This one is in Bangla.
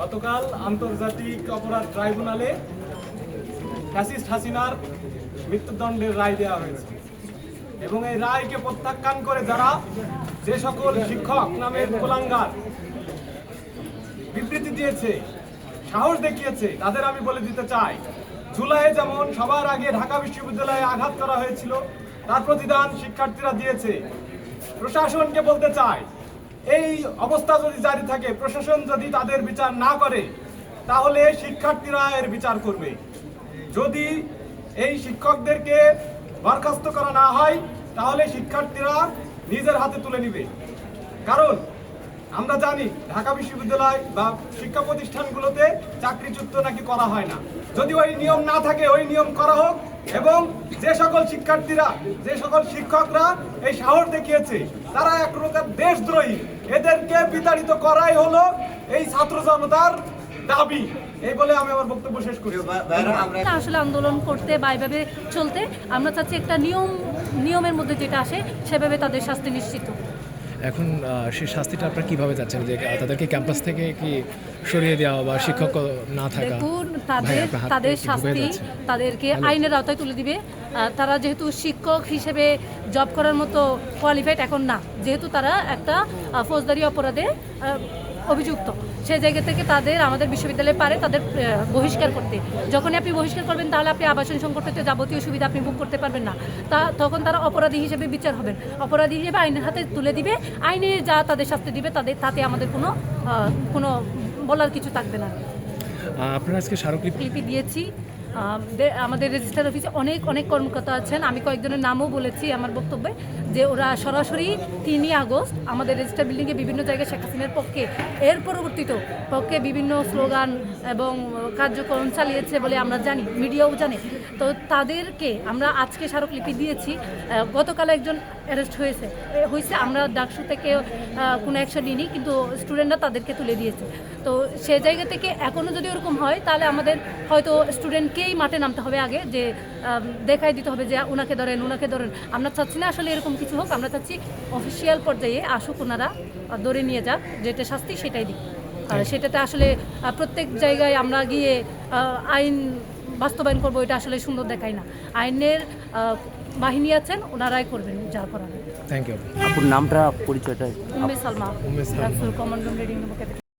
গতকাল আন্তর্জাতিক অপরাধ ট্রাইব্যুনালে ফ্যাসিস্ট হাসিনার মৃত্যুদণ্ডের রায় দেওয়া হয়েছে। এবং এই রায়কে প্রত্যাখ্যান করে যারা যে সকল শিক্ষক নামের কোলাঙ্গার বিবৃতি দিয়েছে, সাহস দেখিয়েছে, তাদের আমি বলে দিতে চাই, জুলাইয়ে যেমন সবার আগে ঢাকা বিশ্ববিদ্যালয়ে আঘাত করা হয়েছিল, তার প্রতিদান শিক্ষার্থীরা দিয়েছে। প্রশাসনকে বলতে চাই, এই অবস্থা যদি জারি থাকে, প্রশাসন যদি তাদের বিচার না করে, তাহলে শিক্ষার্থীরা এর বিচার করবে। যদি এই শিক্ষকদেরকে বরখাস্ত করা না হয়, তাহলে শিক্ষার্থীরা নিজের হাতে তুলে নিবে। কারণ আমরা জানি, ঢাকা বিশ্ববিদ্যালয় বা শিক্ষা প্রতিষ্ঠানগুলোতে চাকরিচ্যুত নাকি করা হয় না। যদি ওই নিয়ম না থাকে, ওই নিয়ম করা হোক এবং যে সকল শিক্ষার্থীরা যে সকল শিক্ষকরা এই সাহস দেখিয়েছে তারা এক প্রকার দেশদ্রোহী। এদেরকে বিতাড়িত করাই হলো এই ছাত্র জনতার দাবি। এই বলে আমি আমার বক্তব্য শেষ করি। আসলে আন্দোলন করতে বা এভাবে চলতে আমরা চাচ্ছি একটা নিয়ম নিয়মের মধ্যে যেটা আসে সেভাবে তাদের শাস্তি নিশ্চিত। এখন সেই শাস্তিটা আপনারা কীভাবে যাচ্ছেন যে তাদেরকে ক্যাম্পাস থেকে কি সরিয়ে দেওয়া বা শিক্ষক না থাকা? দেখুন তাদের তাদের শাস্তি তাদেরকে আইনের আওতায় তুলে দিবে। তারা যেহেতু শিক্ষক হিসেবে জব করার মতো কোয়ালিফাইড এখন না। যেহেতু তারা একটা ফৌজদারি অপরাধে অভিযুক্ত। সেই জায়গা থেকে তাদের আমাদের বিশ্ববিদ্যালয়ে পারে তাদের বহিষ্কার করতে। যখনই আপনি বহিষ্কার করবেন তাহলে আপনি আবাসন সংকট হতে যাবতীয় সুবিধা আপনি ভোগ করতে পারবেন না। তা তখন তারা অপরাধী হিসেবে বিচার হবেন। অপরাধী হিসেবে আইনের হাতে তুলে দিবে। আইনে যা তাদের শাস্তি দিবে তাদের তাতে আমাদের কোনো কোনো বলার কিছু থাকবে না। আপনারা আজকে স্মারকলিপি দিয়েছি। আমাদের রেজিস্টার অফিসে অনেক অনেক কর্মকর্তা আছেন। আমি কয়েকজনের নামও বলেছি আমার বক্তব্যে, যে ওরা সরাসরি তিনই আগস্ট আমাদের রেজিস্টার বিল্ডিংয়ে বিভিন্ন জায়গায় শেখ হাসিনার পক্ষে, এর পরবর্তীতে পক্ষে বিভিন্ন স্লোগান এবং কার্যক্রম চালিয়েছে বলে আমরা জানি, মিডিয়াও জানে। তো তাদেরকে আমরা আজকে স্মারকলিপি দিয়েছি। গতকাল একজন অ্যারেস্ট হয়েছে। হয়েছে, আমরা ডাকসু থেকে কোনো অ্যাকশন নিইনি, কিন্তু স্টুডেন্টরা তাদেরকে তুলে দিয়েছে। তো সে জায়গা থেকে এখনও যদি ওরকম হয়, তাহলে আমাদের হয়তো স্টুডেন্টকেই মাঠে নামতে হবে আগে যে দেখাই দিতে হবে যে ওনাকে ধরেন ওনাকে ধরেন। আমরা চাচ্ছি না আসলে এরকম কিছু হোক আমরা চাচ্ছি অফিসিয়াল পর্যায়ে আসুক ওনারা ধরে নিয়ে যাক যেটা শাস্তি সেটাই দিক। আর সেটাতে আসলে প্রত্যেক জায়গায় আমরা গিয়ে আইন বাস্তবায়ন করব এটা আসলে সুন্দর দেখায় না। আইনের বাহিনী আছেন ওনারাই করবেন যা করার। থ্যাংক ইউ আপুর নামটা পরিচয়টা? Umme Salma Umme Salma. Common room reading